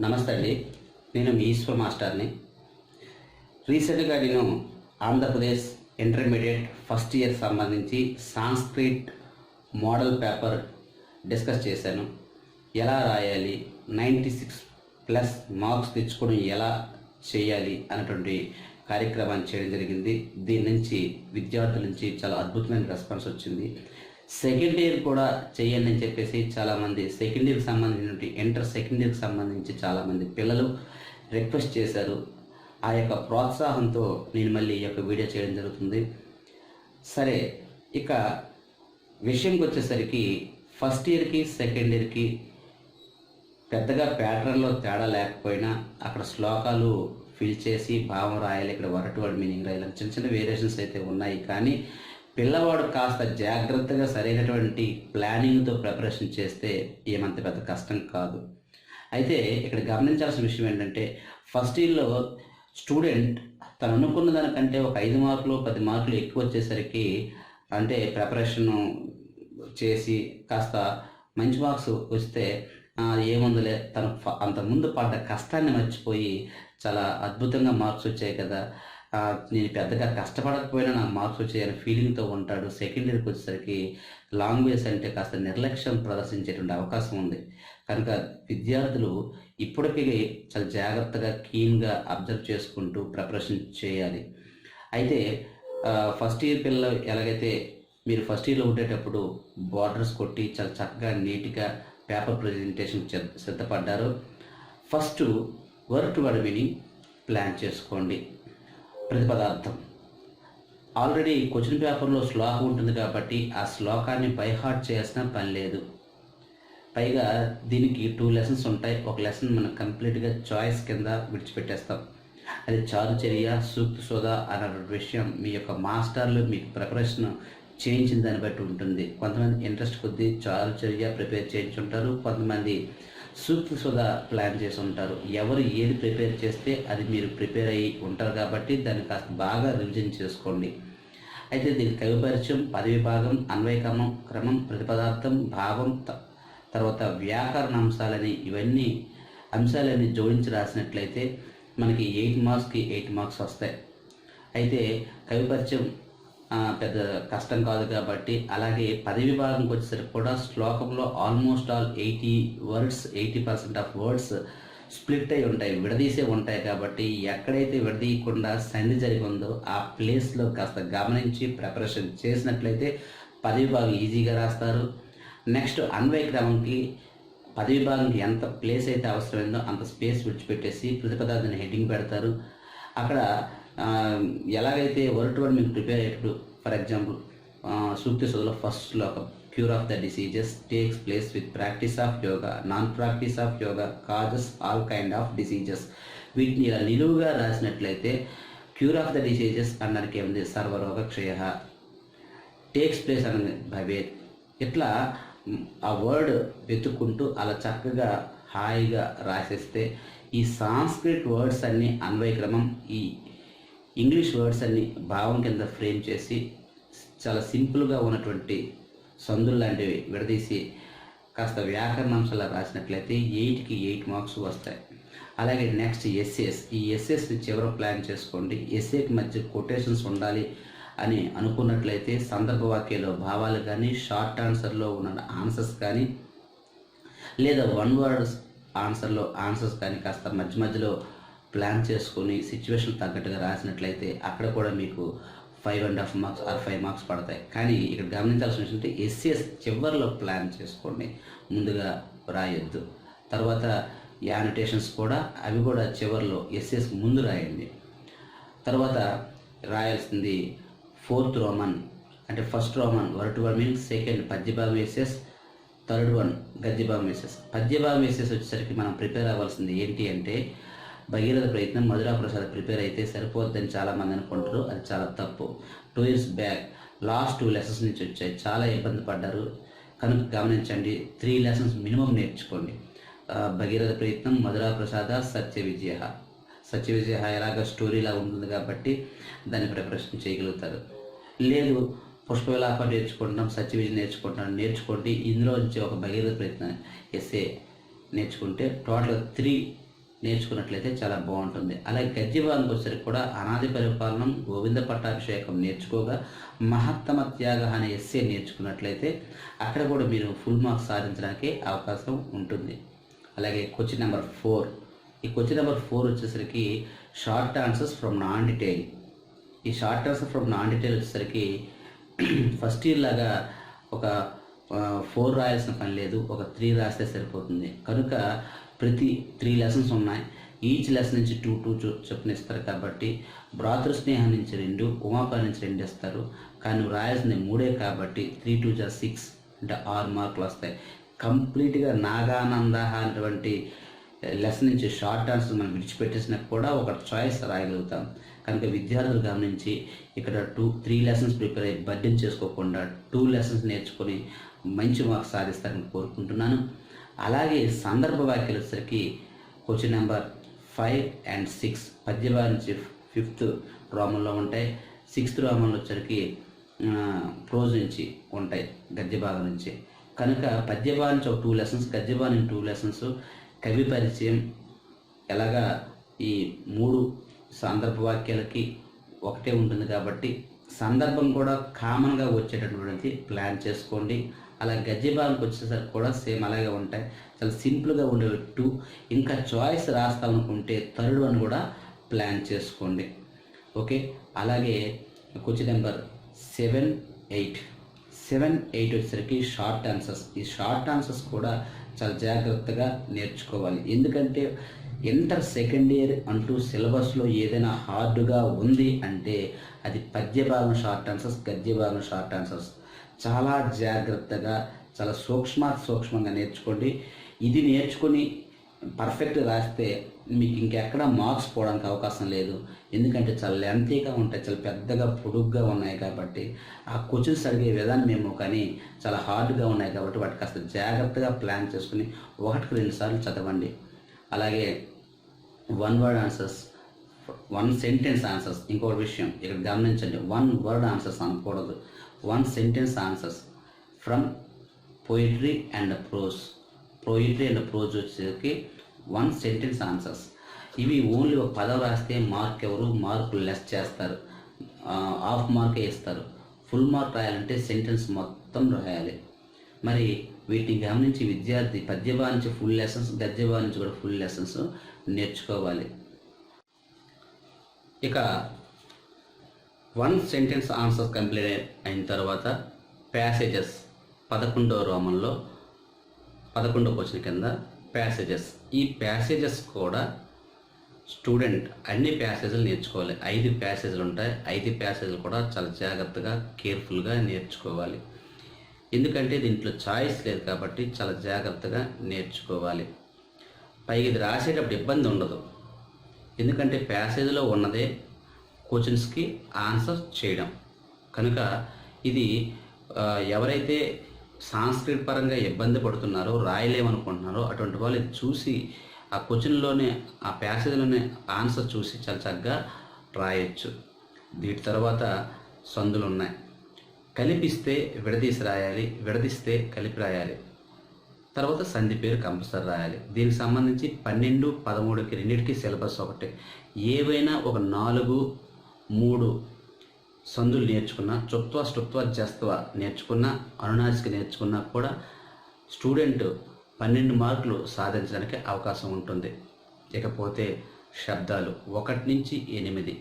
నమస్తే అండి. నేను మీ ఈశ్వర్ మాస్టర్ని. రీసెంట్గా నేను ఆంధ్రప్రదేశ్ ఇంటర్మీడియట్ ఫస్ట్ ఇయర్ సంబంధించి సాంస్క్రిట్ మోడల్ పేపర్ డిస్కస్ చేశాను. ఎలా రాయాలి నైంటీ సిక్స్ ప్లస్ మార్క్స్ తెచ్చుకోవడం ఎలా చేయాలి అన్నటువంటి కార్యక్రమాన్ని చేయడం జరిగింది. దీని నుంచి విద్యార్థుల నుంచి చాలా అద్భుతమైన రెస్పాన్స్ వచ్చింది. సెకండ్ ఇయర్ కూడా చేయండి అని చెప్పేసి చాలామంది సెకండ్ ఇయర్కి సంబంధించినటువంటి ఇంటర్ సెకండ్ ఇయర్కి సంబంధించి చాలామంది పిల్లలు రిక్వెస్ట్ చేశారు. ఆ యొక్క ప్రోత్సాహంతో నేను మళ్ళీ ఈ యొక్క వీడియో చేయడం జరుగుతుంది. సరే ఇక విషయంకి వచ్చేసరికి ఫస్ట్ ఇయర్కి సెకండ్ ఇయర్కి పెద్దగా ప్యాటర్న్లో తేడా లేకపోయినా అక్కడ శ్లోకాలు ఫిల్ చేసి భావం రాయాలి ఇక్కడ వరటు వాడు మీనింగ్ రాయాలి చిన్న చిన్న వేరియేషన్స్ అయితే ఉన్నాయి. కానీ పిల్లవాడు కాస్త జాగ్రత్తగా సరైనటువంటి ప్లానింగ్తో ప్రిపరేషన్ చేస్తే ఏమంత పెద్ద కష్టం కాదు. అయితే ఇక్కడ గమనించాల్సిన విషయం ఏంటంటే ఫస్ట్ ఇయర్లో స్టూడెంట్ తను అనుకున్న దానికంటే ఒక ఐదు మార్కులు పది మార్కులు ఎక్కువ వచ్చేసరికి అంటే ప్రిపరేషన్ చేసి కాస్త మంచి మార్క్స్ వస్తే "ఆ, ఏముందిలే తను ఫ- అంతకుముందు పడ్డ కష్టాన్ని మర్చిపోయి చాలా అద్భుతంగా మార్క్స్ వచ్చాయి కదా. నేను పెద్దగా కష్టపడకపోయినా నాకు మార్క్స్ వచ్చాయని ఫీలింగ్తో ఉంటాడు. సెకండ్ ఇయర్కి వచ్చేసరికి లాంగ్వేజ్ అంటే కాస్త నిర్లక్ష్యం ప్రదర్శించేటువంటి అవకాశం ఉంది. కనుక విద్యార్థులు ఇప్పటికీ చాలా జాగ్రత్తగా కీన్గా అబ్జర్వ్ చేసుకుంటూ ప్రిపరేషన్ చేయాలి. అయితే ఫస్ట్ ఇయర్ పిల్లలు ఎలాగైతే మీరు ఫస్ట్ ఇయర్లో ఉండేటప్పుడు బార్డర్స్ కొట్టి చాలా చక్కగా నీట్గా పేపర్ ప్రజెంటేషన్ సిద్ధపడ్డారు. ఫస్ట్ వర్క్ వడవిని ప్లాన్ చేసుకోండి. ప్రతిపదార్థం. ఆల్రెడీ క్వశ్చన్ పేపర్లో శ్లోకం ఉంటుంది కాబట్టి ఆ శ్లోకాన్ని బైహార్ట్ చేయాల్సిన పని లేదు. పైగా దీనికి టూ లెసన్స్ ఉంటాయి. ఒక లెసన్ మనం కంప్లీట్గా చాయిస్ కింద విడిచిపెట్టేస్తాం. అది చారుచర్య సూక్తి సోదా అన్న విషయం మీ యొక్క మాస్టర్లు మీకు ప్రిపరేషన్ చేయించిన దాన్ని బట్టి ఉంటుంది. కొంతమంది ఇంట్రెస్ట్ కొద్దీ చారుచర్య ప్రిపేర్ చేయించుంటారు. కొంతమంది సూక్తి సోదా ప్లాన్ చేసి ఉంటారు. ఎవరు ఏది ప్రిపేర్ చేస్తే అది మీరు ప్రిపేర్ అయ్యి ఉంటారు కాబట్టి దాన్ని కాస్త బాగా రివిజన్ చేసుకోండి. అయితే దీని కవి పరిచయం పదవి భాగం అన్వయక్రమం క్రమం ప్రతిపదార్థం భావం త- తర్వాత వ్యాకరణ అంశాలని ఇవన్నీ అంశాలన్నీ జోడించి రాసినట్లయితే మనకి ఎయిట్ మార్క్స్కి ఎయిట్ మార్క్స్ వస్తాయి. అయితే కవి పరిచయం పెద్ద కష్టం కాదు కాబట్టి అలాగే పదవి భాగంకి వచ్చేసరికి కూడా శ్లోకంలో almost all eighty words eighty percent of words split అయి ఉంటాయి విడదీసే ఉంటాయి కాబట్టి ఎక్కడైతే విడదీయకుండా సంధి జరిగి ఉందో ఆ ప్లేస్లో కాస్త గమనించి ప్రిపరేషన్ చేసినట్లయితే పదవి విభాగం ఈజీగా రాస్తారు. నెక్స్ట్ అన్వయ క్రమంకి పదవి విభాగంకి ఎంత ప్లేస్ అయితే అవసరమైందో అంత స్పేస్ విడిచిపెట్టేసి ప్రతిపదార్థాన్ని హెడ్డింగ్ పెడతారు. అక్కడ ఎలాగైతే వర్డ్ టు వర్డ్ మీకు ప్రిపేర్ అయ్యేటప్పుడు ఫర్ ఎగ్జాంపుల్ సూక్తి సోదలో ఫస్ట్ శ్లోకం cure of the diseases takes place with practice of yoga non practice of yoga causes all kind of diseases. వీటిని ఇలా నిలువుగా రాసినట్లయితే క్యూర్ ఆఫ్ ద డిసీజెస్ అన్నరికి ఏముంది? సర్వరోగ క్షయ. టేక్స్ ప్లేస్ అన్నది భవేత్ ఇట్లా ఆ వర్డ్ వెతుక్కుంటూ అలా చక్కగా హాయిగా రాసేస్తే ఈ సాంస్క్రిట్ వర్డ్స్ అన్ని అన్వయక్రమం ఈ ఇంగ్లీష్ వర్డ్స్ అన్ని భావం కింద ఫ్రేమ్ చేసి చాలా సింపుల్గా ఉన్నటువంటి సందులు లాంటివి విడదీసి కాస్త వ్యాకరణాంశాలు రాసినట్లయితే ఎయిట్కి ఎయిట్ మార్క్స్ వస్తాయి. అలాగే నెక్స్ట్ ఎస్ఎస్ ఈ ఎస్ఎస్ని చివర ప్లాన్ చేసుకోండి. ఎస్ఏకి మధ్య కొటేషన్స్ ఉండాలి అని అనుకున్నట్లయితే సందర్భ వాక్యాలు భావాలు కానీ షార్ట్ ఆన్సర్లో ఉన్న ఆన్సర్స్ కానీ లేదా వన్ వర్డ్ ఆన్సర్లో ఆన్సర్స్ కానీ కాస్త మధ్య మధ్యలో ప్లాన్ చేసుకొని సిచ్యువేషన్ తగ్గట్టుగా రాసినట్లయితే అక్కడ కూడా మీకు five and half marks or five marks పడతాయి. కానీ ఇక్కడ గమనించాల్సిన విషయం అంటే ఎస్సీఎస్ చివరిలో ప్లాన్ చేసుకోండి. ముందుగా రాయొద్దు. తర్వాత యానిటేషన్స్ కూడా అవి కూడా చివరిలో ఎస్ఎస్ ముందు రాయండి. తర్వాత రాయాల్సింది ఫోర్త్ రోమన్ అంటే ఫస్ట్ రోమన్ వరట్ వన్ మీన్స్ సెకండ్ పద్యభాగం ఎస్ఎస్ థర్డ్ వన్ గద్యభాగం ఎస్ఎస్ పద్యభాగం ఎస్ఎస్ వచ్చేసరికి మనం ప్రిపేర్ అవ్వాల్సింది ఏంటి అంటే భగీరథ ప్రయత్నం మధురా ప్రసాద్ ప్రిపేర్ అయితే సరిపోద్దని చాలామంది అనుకుంటారు. అది చాలా తప్పు. Two years back last two lessons నుంచి వచ్చాయి. చాలా ఇబ్బంది పడ్డారు. కనుక గమనించండి త్రీ లెసన్స్ మినిమం నేర్చుకోండి. భగీరథ ప్రయత్నం మధురా ప్రసాద సత్య విజయ. సత్య విజయ ఎలాగ స్టోరీలా ఉంటుంది కాబట్టి దాన్ని ప్రిపరేషన్ చేయగలుగుతారు. లేదు పుష్ప విలాప నేర్చుకుంటున్నాం సత్య విజయ నేర్చుకుంటున్నాం నేర్చుకోండి. ఇందులో నుంచి ఒక భగీరథ ప్రయత్నం ఎస్ఏ నేర్చుకుంటే టోటల్ త్రీ నేర్చుకున్నట్లయితే చాలా బాగుంటుంది. అలాగే గద్యభాగానికి వచ్చేసరికి కూడా అనాది పరిపాలనం గోవింద పట్టాభిషేకం నేర్చుకోగా మహత్తమ త్యాగ అనే ఎస్సే నేర్చుకున్నట్లయితే అక్కడ కూడా మీరు ఫుల్ మార్క్స్ సాధించడానికి అవకాశం ఉంటుంది. అలాగే క్వశ్చన్ నెంబర్ ఫోర్. ఈ క్వశ్చన్ నెంబర్ ఫోర్ వచ్చేసరికి short answers from non detail ఈ short answer from non detail వచ్చేసరికి ఫస్ట్ ఇయర్ లాగా ఒక ఫోర్ రాయాల్సిన పని లేదు. ఒక త్రీ రాస్తే సరిపోతుంది. కనుక ప్రతి త్రీ లెసన్స్ ఉన్నాయి. ఈచ్ లెసన్ నుంచి టూ టూ చొప్పున ఇస్తారు కాబట్టి భ్రాతృ స్నేహం నుంచి రెండు ఉమాపాల నుంచి రెండు ఇస్తారు కానీ నువ్వు రాయాల్సింది మూడే కాబట్టి త్రీ టూ జా సిక్స్ అంటే ఆరు మార్కులు వస్తాయి. కంప్లీట్గా నాగానంద అనేటువంటి లెసన్ నుంచి షార్ట్ ఆన్సర్ మనం విడిచిపెట్టేసినా కూడా ఒక చాయిస్ రాయగలుగుతాం. కనుక విద్యార్థులు గమనించి ఇక్కడ టూ త్రీ లెసన్స్ ప్రిపేర్ అయ్యి బడ్డెన్ చేసుకోకుండా టూ లెసన్స్ నేర్చుకొని మంచి మార్క్స్ సాధిస్తారని కోరుకుంటున్నాను. అలాగే సందర్భ వ్యాఖ్యలు వచ్చేసరికి question number five and six. పద్యభాగం నుంచి ఫిఫ్త్ రోమంలో ఉంటాయి. సిక్స్త్ రోమంలో వచ్చరికి ప్రోజ్ నుంచి ఉంటాయి గద్య భాగం నుంచి. కనుక పద్య నుంచి ఒక టూ లెసన్స్ గద్యభాగం నుంచి టూ లెసన్స్ కవి పరిచయం ఎలాగా ఈ మూడు సందర్భ వాక్యాలకి ఒకటే ఉంటుంది కాబట్టి సందర్భం కూడా కామన్గా వచ్చేటటువంటి ప్లాన్ చేసుకోండి. అలా గద్య వచ్చేసరికి కూడా సేమ్ అలాగే ఉంటాయి. చాలా సింపుల్గా ఉండేటట్టు ఇంకా చాయిస్ రాస్తాం అనుకుంటే థర్డ్ వన్ కూడా ప్లాన్ చేసుకోండి. ఓకే? అలాగే question number seven eight. Seven eight వచ్చేసరికి షార్ట్ ఆన్సర్స్. ఈ షార్ట్ ఆన్సర్స్ కూడా చాలా జాగ్రత్తగా నేర్చుకోవాలి. ఎందుకంటే ఇంటర్ సెకండ్ ఇయర్ అంటూ సిలబస్లో ఏదైనా హార్డ్గా ఉంది అంటే అది పద్య భాగం షార్ట్ ఆన్సర్స్ గద్య భాగం షార్ట్ ఆన్సర్స్. చాలా జాగ్రత్తగా చాలా సూక్ష్మ సూక్ష్మంగా నేర్చుకోండి. ఇది నేర్చుకొని పర్ఫెక్ట్ రాస్తే మీకు ఇంకెక్కడ మార్క్స్ పోవడానికి అవకాశం లేదు. ఎందుకంటే చాలా లెంతీగా ఉంటాయి చాలా పెద్దగా పొడుగ్గా ఉన్నాయి కాబట్టి ఆ క్వశ్చన్స్ అడిగే విధానం ఏమో కానీ చాలా హార్డ్గా ఉన్నాయి కాబట్టి వాటి కాస్త జాగ్రత్తగా ప్లాన్ చేసుకుని ఒకటికి రెండు సార్లు చదవండి. అలాగే one word answers one sentence answers ఇంకొక విషయం ఇక్కడ గమనించండి. వన్ వర్డ్ ఆన్సర్స్ అనకూడదు. One sentence answers from poetry and prose poetry and prose వచ్చేసరికి వన్ సెంటెన్స్ ఆన్సర్స్ ఇవి ఓన్లీ ఒక పదం రాస్తే మార్క్ ఎవరు? మార్కులు లెస్ చేస్తారు. హాఫ్ మార్కే ఇస్తారు. ఫుల్ మార్క్ రాయాలంటే సెంటెన్స్ మొత్తం రాయాలి. మరి వీటిని గమనించి విద్యార్థి పద్యభా నుంచి ఫుల్ లెసన్స్ గద్యభా నుంచి కూడా ఫుల్ లెసన్స్ నేర్చుకోవాలి. ఇక వన్ సెంటెన్స్ ఆన్సర్స్ కంప్లీట్ అయిన తర్వాత ప్యాసేజెస్ పదకొండవ రోమంలో పదకొండవ క్వశ్చన్ కింద ప్యాసేజెస్. ఈ ప్యాసేజెస్ కూడా స్టూడెంట్ అన్ని ప్యాసేజీలు నేర్చుకోవాలి. ఐదు ప్యాసేజీలు ఉంటాయి. ఐదు ప్యాసేజీలు కూడా చాలా జాగ్రత్తగా కేర్ఫుల్గా నేర్చుకోవాలి. ఎందుకంటే దీంట్లో చాయిస్ లేదు కాబట్టి చాలా జాగ్రత్తగా నేర్చుకోవాలి. పైగా ఇది రాసేటప్పుడు ఇబ్బంది ఉండదు. ఎందుకంటే ప్యాసేజ్లో ఉన్నదే క్వశ్చన్స్కి ఆన్సర్ చేయడం. కనుక ఇది ఎవరైతే సాంస్క్రిట్ పరంగా ఇబ్బంది పడుతున్నారో రాయలేమనుకుంటున్నారో అటువంటి వాళ్ళు చూసి ఆ క్వశ్చన్లోనే ఆ ప్యాసేజ్లోనే ఆన్సర్ చూసి చాలా చక్కగా రాయొచ్చు. వీటి తర్వాత సందులు ఉన్నాయి కలిపిస్తే విడదీసి రాయాలి విడదీస్తే కలిపి రాయాలి. తర్వాత సంధి పేరు కంపల్సరీ రాయాలి. దీనికి సంబంధించి పన్నెండు పదమూడుకి రెండింటికి సిలబస్ ఒకటే. ఏవైనా ఒక నాలుగు మూడు సందులు నేర్చుకున్న చుత్వ స్టుత్వ జస్త్వ నేర్చుకున్న అనునాసిక నేర్చుకున్నా కూడా స్టూడెంట్ పన్నెండు మార్కులు సాధించడానికి అవకాశం ఉంటుంది. ఇకపోతే శబ్దాలు ఒకటి నుంచి ఎనిమిది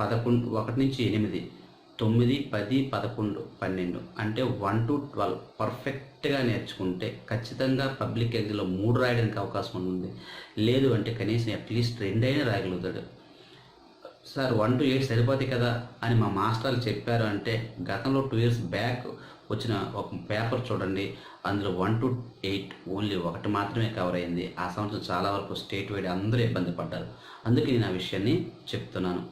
పదకొండు ఒకటి నుంచి ఎనిమిది తొమ్మిది పది పదకొండు పన్నెండు అంటే వన్ టు ట్వెల్వ్ పర్ఫెక్ట్గా నేర్చుకుంటే ఖచ్చితంగా పబ్లిక్ ఎగ్జామ్లో మూడు రాయడానికి అవకాశం ఉంటుంది. లేదు అంటే కనీసం అట్లీస్ట్ రెండైనా రాయగలుగుతాడు. సార్ వన్ టు ఎయిట్ సరిపోతాయి కదా అని మా మాస్టర్లు చెప్పారు అంటే గతంలో టూ ఇయర్స్ బ్యాక్ వచ్చిన ఒక పేపర్ చూడండి. అందులో వన్ టు ఎయిట్ ఓన్లీ ఒకటి మాత్రమే కవర్ అయింది. ఆ సంవత్సరం చాలా వరకు స్టేట్ వైడ్ అందరూ ఇబ్బంది పడ్డారు. అందుకే నేను ఆ విషయాన్ని చెప్తున్నాను.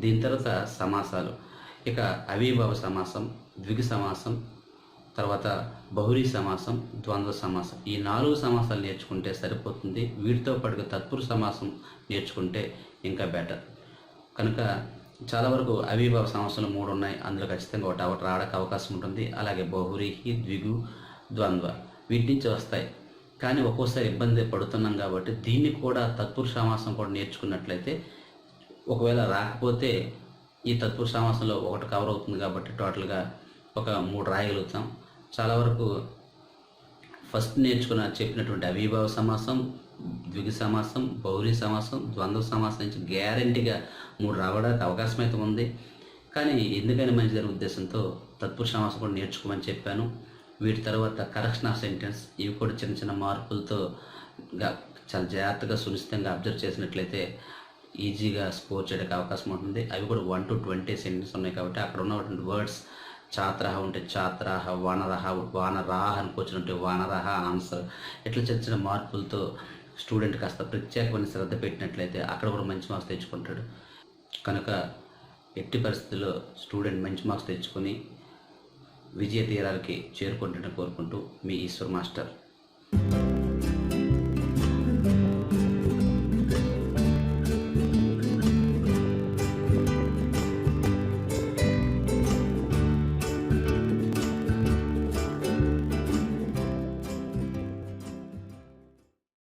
దీని తర్వాత సమాసాలు. ఇక అవిభావ సమాసం ద్విగు సమాసం తర్వాత బహురీ సమాసం ద్వంద్వ సమాసం. ఈ నాలుగు సమాసాలు నేర్చుకుంటే సరిపోతుంది. వీటితో పాటుగా తత్పురు సమాసం నేర్చుకుంటే ఇంకా బెటర్. కనుక చాలా వరకు అవిభావ సమస్యలు మూడు ఉన్నాయి. అందులో ఖచ్చితంగా ఒకటి ఒకటి రావడానికి అవకాశం ఉంటుంది. అలాగే బహురీహి ద్విగు ద్వంద్వ వీటి నుంచి వస్తాయి. కానీ ఒక్కోసారి ఇబ్బంది పడుతున్నాం కాబట్టి దీన్ని కూడా తత్పురుష సమాసం కూడా నేర్చుకున్నట్లయితే ఒకవేళ రాకపోతే ఈ తత్పురుష సమాసంలో ఒకటి కవర్ అవుతుంది కాబట్టి టోటల్గా ఒక మూడు రాయగలుగుతాం చాలా వరకు ఫస్ట్ నేర్చుకున్న చెప్పినటువంటి అవిభావ సమాసం ద్విగు సమాసం బౌరీ సమాసం ద్వంద్వ సమాసం నుంచి గ్యారంటీగా మూడు రావడానికి అవకాశం అయితే ఉంది. కానీ ఎందుకని మంచి జరిగే ఉద్దేశంతో తత్పురుష సమాసం కూడా నేర్చుకోమని చెప్పాను. వీటి తర్వాత కరెక్షన్ ఆఫ్ సెంటెన్స్ ఇవి కూడా చిన్న చిన్న మార్పులతో చాలా జాగ్రత్తగా సునిశ్చితంగా అబ్జర్వ్ చేసినట్లయితే ఈజీగా స్కోర్ చేయడానికి అవకాశం ఉంటుంది. అవి కూడా వన్ టు ట్వంటీ సెంటెన్స్ ఉన్నాయి కాబట్టి అక్కడ ఉన్నటువంటి వర్డ్స్ ఛాత్రహ ఉంటే ఛాత్రాహ వానరహ వానరాహ అనుకొచ్చినట్టు వానరహ ఆన్సర్. ఇట్లా చిన్న చిన్న మార్పులతో స్టూడెంట్ కాస్త ప్రత్యేకమైన శ్రద్ధ పెట్టినట్లయితే అక్కడ కూడా మంచి మార్క్స్ తెచ్చుకుంటాడు. కనుక ఎట్టి పరిస్థితుల్లో స్టూడెంట్ మంచి మార్క్స్ తెచ్చుకొని విజయ తీరాలకి చేరుకుంటుందని కోరుకుంటూ మీ ఈశ్వర్ మాస్టర్.